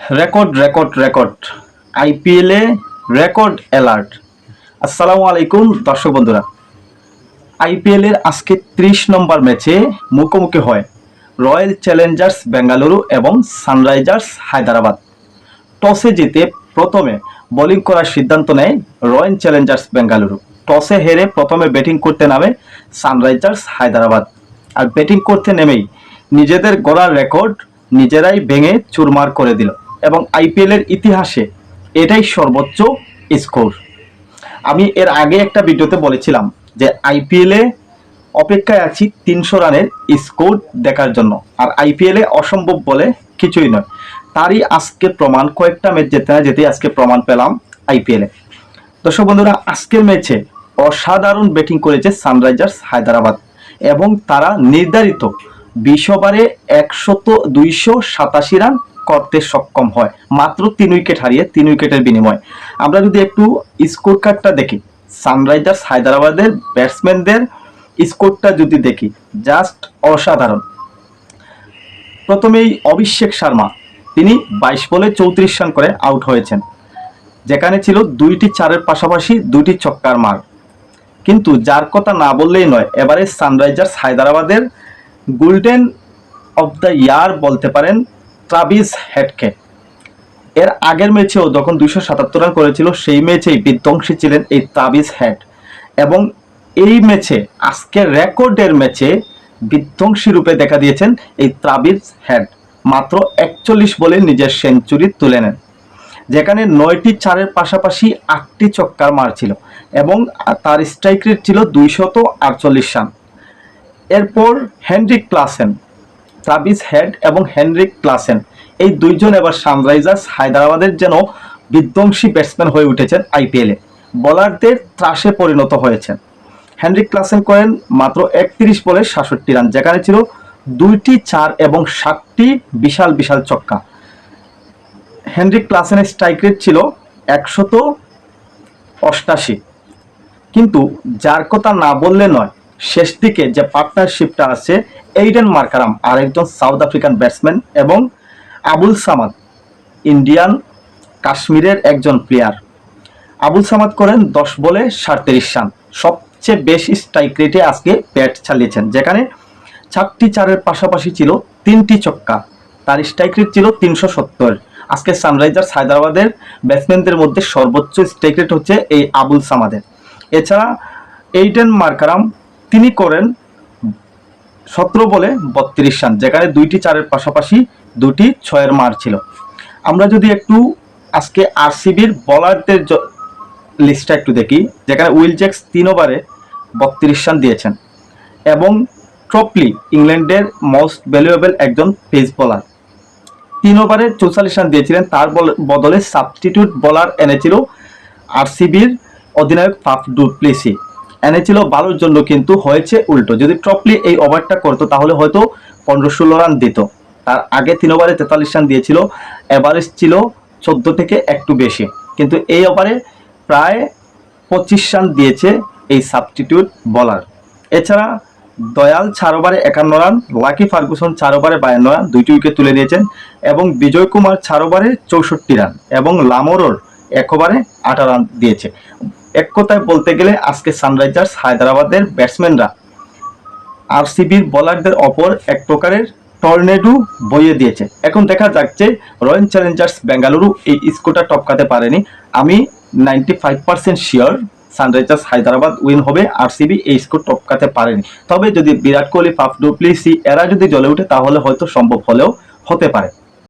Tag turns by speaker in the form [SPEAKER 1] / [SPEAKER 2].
[SPEAKER 1] Record record record আইপিএলে record alert আসসালামু আলাইকুম, দর্শক বন্ধুরা। আইপিএল এর আজকে ত্রিশ নম্বর ম্যাচে মুখোমুখি হয় রয়্যাল চ্যালেঞ্জার্স বেঙ্গালুরু এবং সানরাইজার্স হায়দ্রাবাদ। টসে জিতে প্রথমে বোলিং করার সিদ্ধান্ত নেয় রয়্যাল চ্যালেঞ্জার্স বেঙ্গালুরু টসে হেরে প্রথমে ব্যাটিং করতে নামে সানরাইজার্স হায়দ্রাবাদ। আর ব্যাটিং করতে নেমেই নিজেদের গড়ার রেকর্ড নিজেরাই ভেঙে চুরমার করে দিল। এবং আইপিএলের ইতিহাসে এটাই সর্বোচ্চ স্কোর আমি এর আগে একটা ভিডিওতে বলেছিলাম যে আইপিএলে অপেক্ষায় আছি তিনশো রানের স্কোর দেখার জন্য। আর আইপিএলে অসম্ভব বলে কিছুই নয়। তারই আজকে প্রমাণ, কয়েকটা ম্যাচ যেতে না যেতে আজকে প্রমাণ পেলাম আইপিএলে দর্শক বন্ধুরা, আজকের ম্যাচে অসাধারণ ব্যাটিং করেছে সানরাইজার্স হায়দ্রাবাদ এবং তারা নির্ধারিত বিশ ওভারে একশত দুইশো সাতাশি রান করতে সক্ষম হয়। মাত্র তিন উইকেট হারিয়ে তিন উইকেটের বিনিময়। আমরা যদি একটু স্কোর কার্ডটা দেখি সানরাইজার্স হায়দ্রাবাদের ব্যাটসম্যানদের স্কোরটা যদি দেখি জাস্ট অসাধারণ। প্রথমেই অভিষেক শর্মা, তিনি বাইশ বলে চৌত্রিশ রান করে আউট হয়েছেন। যেখানে ছিল দুইটি চারের পাশাপাশি দুইটি ছক্কার মার। কিন্তু যার কথা না বললেই নয়, এবারে সানরাইজার্স হায়দ্রাবাদের গোল্ডেন অফ দ্য ইয়ার বলতে পারেন ট্রাভিস হেডকে এর আগের ম্যাচেও যখন দুইশো সাতাত্তর রান করেছিল, সেই ম্যাচেই বিধ্বংসী ছিলেন এই ট্রাভিস হেড এবং এই ম্যাচে আজকের রেকর্ডের ম্যাচে বিধ্বংসী রূপে দেখা দিয়েছেন এই ট্রাভিস হেড মাত্র একচল্লিশ বলে নিজের সেঞ্চুরি তুলে নেন। যেখানে নয়টি চারের পাশাপাশি আটটি চক্কার মার ছিল এবং তার স্ট্রাইক রেট ছিল দুইশত আটচল্লিশ রান। এরপর হেনরিক ক্লাসেন ট্রাভিস হেড এবং হেনরিক ক্লাসেন এই দুইজন এবার সানরাইজার্স হায়দ্রাবাদের যেন বিধ্বংসী ব্যাটসম্যান হয়ে উঠেছেন আইপিএলে বলারদের ত্রাসে পরিণত হয়েছেন। হেনরিক ক্লাসেন করেন মাত্র একত্রিশ বলে সাতষট্টি রান, যেখানে ছিল দুইটি চার এবং সাতটি বিশাল বিশাল চক্কা হেনরিক ক্লাসেনের স্ট্রাইক রেট ছিল একশত অষ্টাশি। কিন্তু যার কথা না বললে নয়, শেষ দিকে যে পার্টনারশিপটা আছে এইডেন মার্কারাম আরেকজন সাউথ আফ্রিকান ব্যাটসম্যান এবং আবুল সামাদ ইন্ডিয়ান কাশ্মীরের একজন প্লেয়ার আবুল সামাদ করেন দশ বলে সাঁত্রিশ রান। সবচেয়ে বেশি স্ট্রাইক রেটে আজকে ব্যাট চালিয়েছেন, যেখানে চারটি চারের পাশাপাশি ছিল তিনটি চক্কা তার স্ট্রাইক রেট ছিল তিনশো সত্তর। আজকে সানরাইজার্স হায়দ্রাবাদের ব্যাটসম্যানদের মধ্যে সর্বোচ্চ স্ট্রাইক রেট হচ্ছে এই আবুল সামাদের এছাড়া এইডেন মার্কারাম তিনি করেন সতেরো বলে বত্রিশ রান, যেখানে দুইটি চারের পাশাপাশি দুটি ছয়ের মার ছিল। আমরা যদি একটু আজকে আরসিবির বলারদের লিস্টটা একটু দেখি, যেখানে উইল জ্যাক্স তিন ওভারে বত্রিশ রান দিয়েছেন এবং ট্রপলি ইংল্যান্ডের মোস্ট ভ্যালুয়েবল একজন পেস বলার। তিন ওভারে চৌচল্লিশ রান দিয়েছিলেন, তার বদলে সাবস্টিটিউট বোলার এনেছিল আরসিবির অধিনায়ক ফাফ ডুপ্লেসি। এনেছিল ভালোর জন্য কিন্তু হয়েছে উল্টো। যদি ট্রপলি এই ওভারটা করতো, তাহলে হয়তো পনেরো ষোলো রান দিত। তার আগে তিন ওভারে তেতাল্লিশ রান দিয়েছিল এভারেজ ছিল চোদ্দ থেকে একটু বেশি। কিন্তু এই ওভারে প্রায় পঁচিশ রান দিয়েছে এই সাবস্টিটিউট বলার। এছাড়া দয়াল চার ওভারে একান্ন রান, লাকি ফার্গুসন চার ওভারে বায়ান্ন রান, দুইটি উইকেট তুলে দিয়েছেন এবং বিজয় কুমার চার ওভারে চৌষট্টি রান, এবং লামোরোর এক ওভারে আঠারো রান দিয়েছে। এক কথায় বলতে গেলে আজকে সানরাইজার্স হায়দ্রাবাদের ব্যাটসম্যানরা আরসিবির বোলারদের অপর এক প্রকারের টর্নেডো বইয়ে দিয়েছে। এখন দেখা যাচ্ছে রয়্যাল চ্যালেঞ্জার্স বেঙ্গালুরু এই স্কোরটা টপকাতে পারেনি। আমি ninety five percent sure Sunrisers Hyderabad win হবে, আরসিবি এই স্কোর টপকাতে পারেনি। তবে যদি বিরাট কোহলি ফাফ ডুপ্লিসি এরা যদি জ্বলে ওঠে, তাহলে হয়তো সম্ভব হলেও হতে পারে।